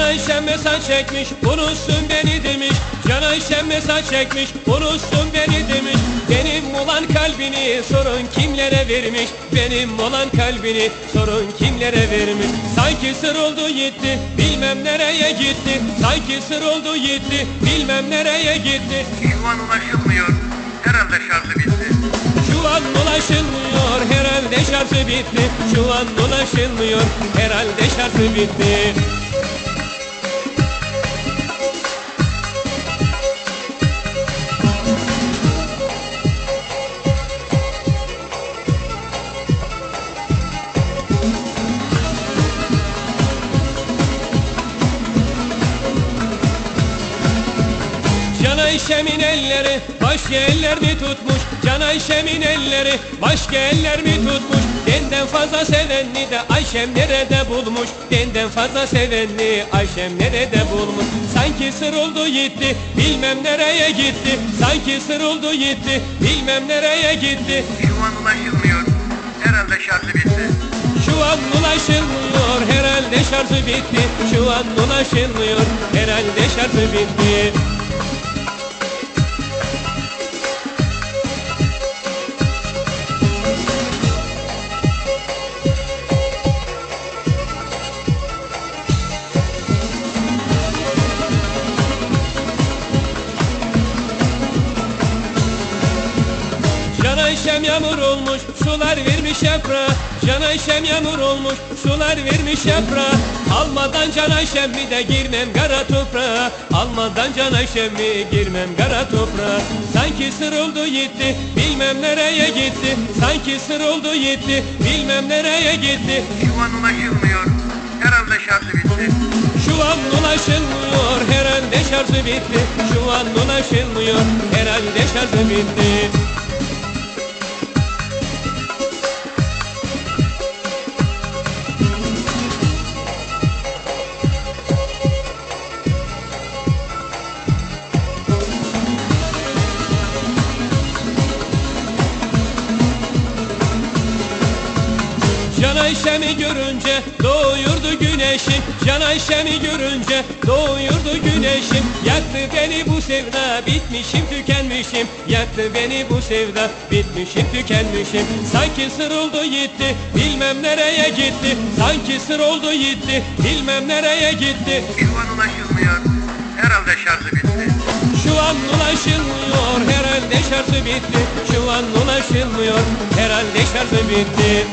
Ayşem mesaj çekmiş unutsun beni demiş. Can Ayşem mesaj çekmiş unutsun beni demiş. Benim olan kalbini sorun kimlere vermiş? Benim olan kalbini sorun kimlere vermiş? Sanki sır oldu gitti bilmem nereye gitti. Sanki sır oldu gitti bilmem nereye gitti. Şu an ulaşılmıyor. Herhalde şarjı bitti. Şu an ulaşılmıyor herhalde şarjı bitti. Şu an ulaşılmıyor herhalde şarjı bitti Ayşem'in elleri başka eller mi tutmuş? Can Ayşem'in elleri başka eller mi tutmuş? Benden fazla sevenni de Ayşem nerede bulmuş? Benden fazla sevenni Ayşem nerede bulmuş? Sanki sır oldu gitti bilmem nereye gitti. Sanki sır oldu gitti bilmem nereye gitti. Şu an ulaşılmıyor. Herhalde şarjı bitti. Şu an ulaşılmıyor herhalde şarjı bitti. Şu an ulaşılmıyor herhalde şarjı bitti Can Ayşem yağmur olmuş sular vermiş yaprağa. Can Ayşem yağmur olmuş sular vermiş yaprağa. Almadan Can Ayşem mi de girmem kara toprağa. Almadan Can Ayşem mi girmem kara toprağa. Sanki sır oldu gitti bilmem nereye gitti. Sanki sır oldu gitti bilmem nereye gitti. Şu an ulaşılmıyor. Herhalde şarjı bitti. Şu an ulaşılmıyor herhalde şarjı bitti. Şu an ulaşılmıyor herhalde şarjı bitti Can Ayşem'i görünce doğuyordu güneşim Can Ayşem'i görünce doğuyordu güneşim Yaktı beni bu sevda bitmişim tükenmişim. Yaktı beni bu sevda bitmişim tükenmişim. Sanki sır oldu gitti bilmem nereye gitti. Sanki sır oldu gitti bilmem nereye gitti. Şu an ulaşılmıyor. Herhalde şarjı bitti. Şu an ulaşılmıyor. Herhalde şarjı bitti. Şu an ulaşılmıyor. Herhalde şarjı bitti